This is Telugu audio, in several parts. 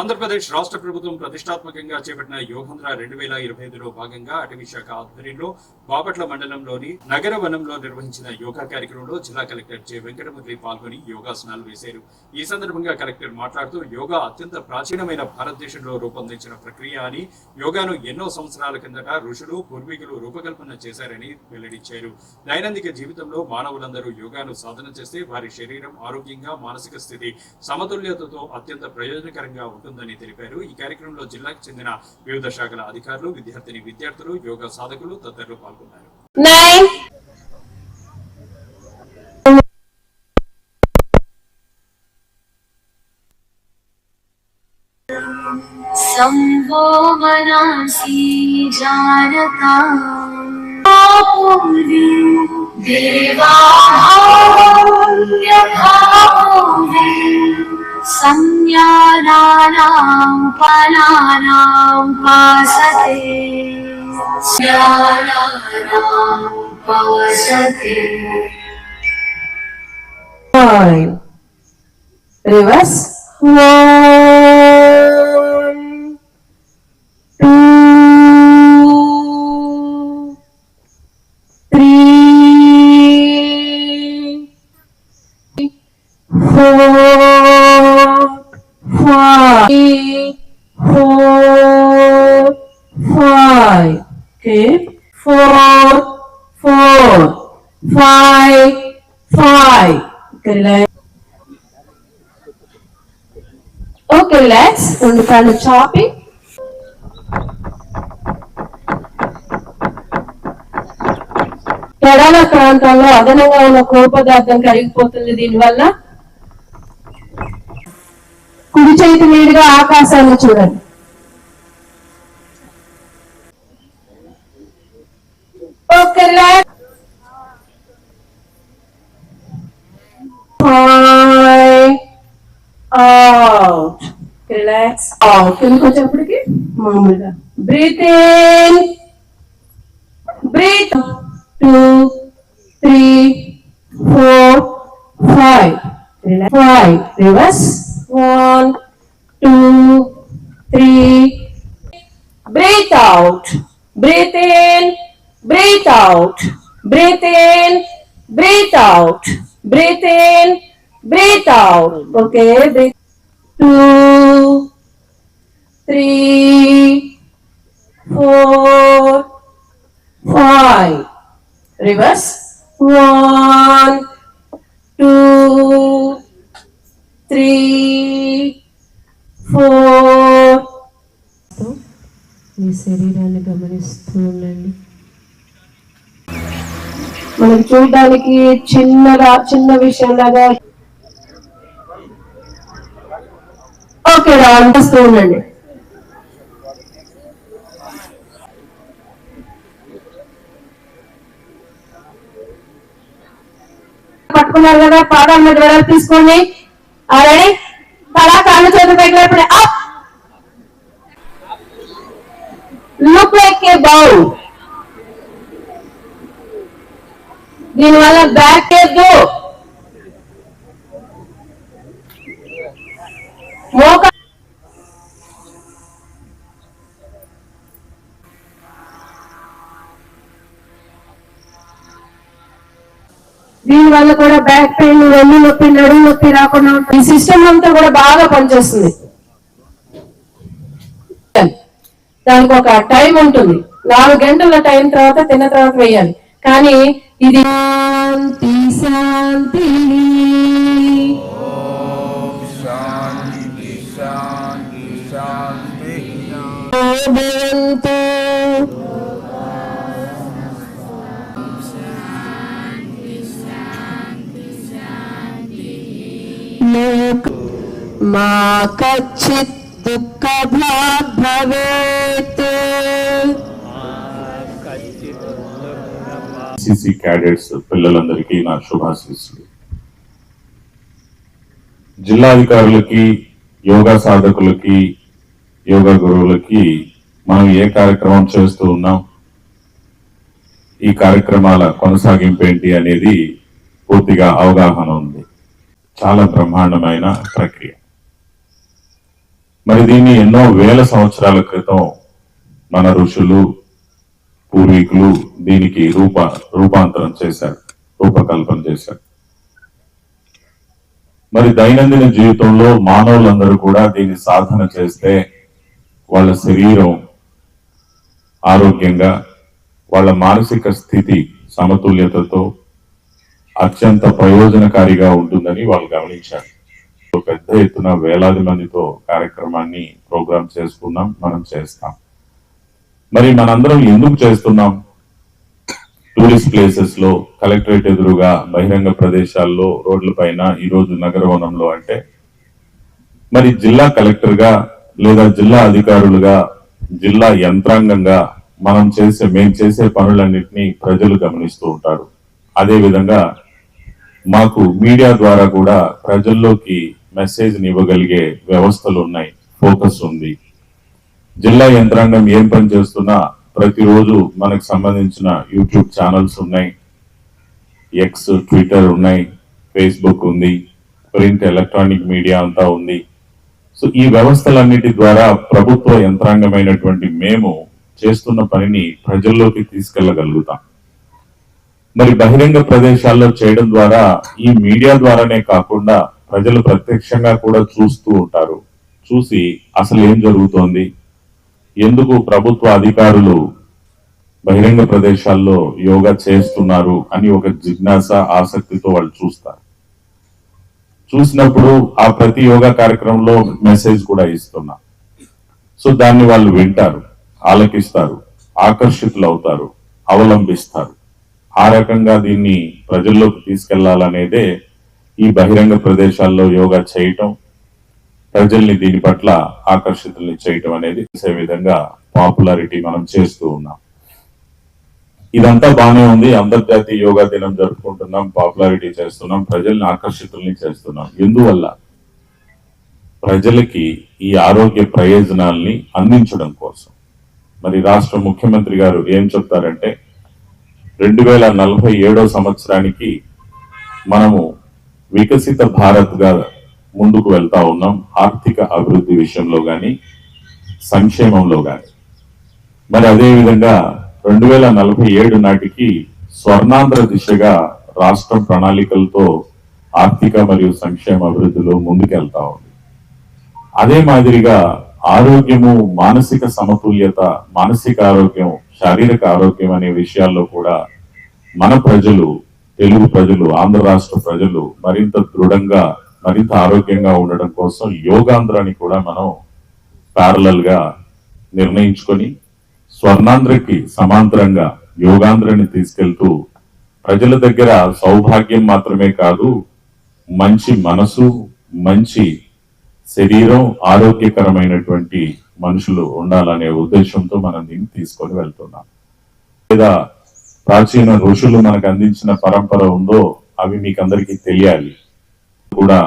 ఆంధ్రప్రదేశ్ రాష్ట్ర ప్రభుత్వం ప్రతిష్టాత్మకంగా చేపట్టిన యోగంధ్ర రెండు వేల ఇరవై ఐదులో భాగంగా అటవీ శాఖ ఆధ్వర్యంలో బాపట్ల మండలంలోని నగర వనంలో నిర్వహించిన యోగా కార్యక్రమంలో జిల్లా కలెక్టర్ జె వెంకటమురళి పాల్గొని యోగాసనాలు వేశారు. ఈ సందర్భంగా కలెక్టర్ మాట్లాడుతూ యోగా అత్యంత ప్రాచీనమైన భారతదేశంలో రూపొందించిన ప్రక్రియ అని యోగాను ఎన్నో సంవత్సరాల కిందట ఋషులు పూర్వీకులు రూపకల్పన చేశారని వెల్లడించారు. దైనందిక జీవితంలో మానవులందరూ యోగాను సాధన చేస్తే వారి శరీరం ఆరోగ్యంగా మానసిక స్థితి సమతుల్యతతో అత్యంత ప్రయోజనకరంగా ఉంటుందని తెలిపారు ఈ కార్యక్రమంలో జిల్లాకు చెందిన వివిధ శాఖల అధికారులు విద్యార్థిని విద్యార్థులు యోగా సాధకులు తదితరులు పాల్గొన్నారు nine, सम्भो मनासि जानता पूर्वी देवाभाव्यभावे संज्ञानानां फलानां संज्ञानानामुपानानामुपासते ज्ञानानामुपवसते Reverse. Whoa. Five, five. Okay, relax. Okay, relax. రెండు కాళ్ళు చాపి ప్రాంతంలో అదనంగా ఉన్న కొవ్వు పదార్థం కరిగిపోతుంది దీనివల్ల కుడి చేతి మీదుగా ఆకాశాన్ని చూడండి okay relax Five. Out. Relax. Out. కిందకి వచ్చేప్పటికి మామూలుగా breathe in breathe two three four five five reverse one two three breathe out breathe in breathe out breathe in breathe out breathe in breathe out okay breathe two three four five reverse one two three four మీ శరీరాన్ని గమనిస్తూ ఉండండి మనం చూడడానికి చిన్నగా చిన్న విషయం లాగా ఓకే రా అనిపిస్తూ ఉండండి. పట్టుకున్నారు కదా పాదాల మీద వెడల్పు తీసుకోండి. రెడీ? తలా కాళ్ళు చేతులు దీనివల్ల బ్యాక్ ఎద్దు మోక దీనివల్ల కూడా బ్యాక్ పెయిన్ వెన్ను నొప్పి నడుము నొప్పి రాకుండా ఉంటుంది ఈ సిస్టమ్ అంతా కూడా బాగా పనిచేస్తుంది. దానికి ఒక టైం ఉంటుంది. నాలుగు గంటల టైం తర్వాత తిన్న తర్వాత వేయాలి. కానీ ఇది శాంతి శాంతి భవంతు. లోక మా కచ్చిత్ దుఃఖ భాగ్ భవేత్ సిసి క్యాడెట్స్ పిల్లలందరికీ నా శుభాశీస్సులు. జిల్లాధికారులకి యోగా సాధకులకి యోగా గురువులకి మనం ఏ కార్యక్రమం చేస్తూ ఉన్నాం ఈ కార్యక్రమాల కొనసాగింపు ఏంటి అనేది పూర్తిగా అవగాహన ఉంది. చాలా బ్రహ్మాండమైన ప్రక్రియ. మరి దీన్ని ఎన్నో వేల సంవత్సరాల క్రితం మన ఋషులు పూర్వీకులు దీనికి రూప రూపాంతరం చేశారు రూపకల్పన చేశారు. మరి దైనందిన జీవితంలో మానవులందరూ కూడా దీన్ని సాధన చేస్తే వాళ్ళ శరీరం ఆరోగ్యంగా వాళ్ళ మానసిక స్థితి సమతుల్యతతో అత్యంత ప్రయోజనకారిగా ఉంటుందని వాళ్ళు గమనించారు. పెద్ద ఎత్తున వేలాది మందితో కార్యక్రమాన్ని ప్రోగ్రామ్ చేసుకున్నాం మనం చేస్తాం. మరి మనందరం ఎందుకు చేస్తున్నాం? టూరిస్ట్ ప్లేసెస్లో కలెక్టరేట్ ఎదురుగా బహిరంగ ప్రదేశాల్లో రోడ్ల పైన ఈ రోజు నగరవనంలో అంటే మరి జిల్లా కలెక్టర్గా లేదా జిల్లా అధికారులుగా జిల్లా యంత్రాంగంగా మనం చేసే మేము చేసే పనులన్నింటినీ ప్రజలు గమనిస్తూ ఉంటారు. అదేవిధంగా మాకు మీడియా ద్వారా కూడా ప్రజల్లోకి మెసేజ్ని ఇవ్వగలిగే వ్యవస్థలు ఉన్నాయి ఫోకస్ ఉంది. జిల్లా యంత్రాంగం ఏం పని చేస్తున్నా ప్రతిరోజు మనకు సంబంధించిన యూట్యూబ్ ఛానల్స్ ఉన్నాయి. ఎక్స్ ట్విట్టర్ ఉన్నాయి ఫేస్బుక్ ఉంది ప్రింట్ ఎలక్ట్రానిక్ మీడియా అంతా ఉంది. సో ఈ వ్యవస్థలన్నిటి ద్వారా ప్రభుత్వ యంత్రాంగమైనటువంటి మేము చేస్తున్న పనిని ప్రజల్లోకి తీసుకెళ్ళగలుగుతాం మరి బహిరంగ ప్రదేశాల్లో చేయడం ద్వారా ఈ మీడియా ద్వారానే కాకుండా ప్రజలు ప్రత్యక్షంగా కూడా చూస్తూ ఉంటారు. చూసి అసలు ఏం జరుగుతోంది? ఎందుకు ప్రభుత్వ అధికారులు బహిరంగ ప్రదేశాల్లో యోగా చేస్తున్నారు అని ఒక జిజ్ఞాస ఆసక్తితో వాళ్ళు చూస్తారు. చూసినప్పుడు ఆ ప్రతి యోగా కార్యక్రమంలో మెసేజ్ కూడా ఇస్తున్నా. సో దాన్ని వాళ్ళు వింటారు ఆలకిస్తారు ఆకర్షితులు అవుతారు అవలంబిస్తారు. ఆ రకంగా దీన్ని ప్రజల్లోకి తీసుకెళ్ళాలనేదే ఈ బహిరంగ ప్రదేశాల్లో యోగా చేయటం ప్రజల్ని దీని పట్ల ఆకర్షితుల్ని చేయటం అనేది చేసే విధంగా పాపులారిటీ మనం చేస్తూ ఉన్నాం. ఇదంతా బానే ఉంది. అంతర్జాతీయ యోగా దినం జరుపుకుంటున్నాం పాపులారిటీ చేస్తున్నాం ప్రజల్ని ఆకర్షితుల్ని చేస్తున్నాం. ఎందువల్ల? ప్రజలకి ఈ ఆరోగ్య ప్రయోజనాల్ని అందించడం కోసం. మరి రాష్ట్ర ముఖ్యమంత్రి గారు ఏం చెప్తారంటే రెండు వేల నలభై ఏడో సంవత్సరానికి మనము వికసిత భారత్గా ముందుకు వెళ్తా ఉన్నాం ఆర్థిక అభివృద్ధి విషయంలో కానీ సంక్షేమంలో కానీ మరి అదే విధంగా రెండు వేల నలభై ఏడు నాటికి స్వర్ణాంధ్ర దిశగా రాష్ట్రం ప్రణాళికలతో ఆర్థిక మరియు సంక్షేమ అభివృద్ధిలో ముందుకెళ్తా ఉంది. అదే మాదిరిగా ఆరోగ్యము మానసిక సమతుల్యత మానసిక ఆరోగ్యం శారీరక ఆరోగ్యం అనే విషయాల్లో కూడా మన ప్రజలు తెలుగు ప్రజలు ఆంధ్ర రాష్ట్ర ప్రజలు మరింత దృఢంగా మరింత ఆరోగ్యంగా ఉండడం కోసం యోగాంధ్రాన్ని కూడా మనం ప్యారలల్గా నిర్ణయించుకొని స్వర్ణాంధ్రకి సమాంతరంగా యోగాంధ్రని తీసుకెళ్తూ ప్రజల దగ్గర సౌభాగ్యం మాత్రమే కాదు మంచి మనసు మంచి శరీరం ఆరోగ్యకరమైనటువంటి మనుషులు ఉండాలనే ఉద్దేశంతో మనం దీన్ని తీసుకొని వెళ్తున్నాం. లేదా ప్రాచీన ఋషులు మనకు అందించిన పరంపర ఉందో అవి మీకు అందరికీ తెలియాలి. కూడా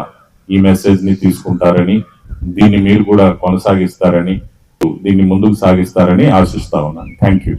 ఈ మెసేజ్ని తీసుకుంటారని దీన్ని మీరు కూడా కొనసాగిస్తారని దీన్ని ముందుకు సాగిస్తారని ఆశిస్తా ఉన్నాను. Thank you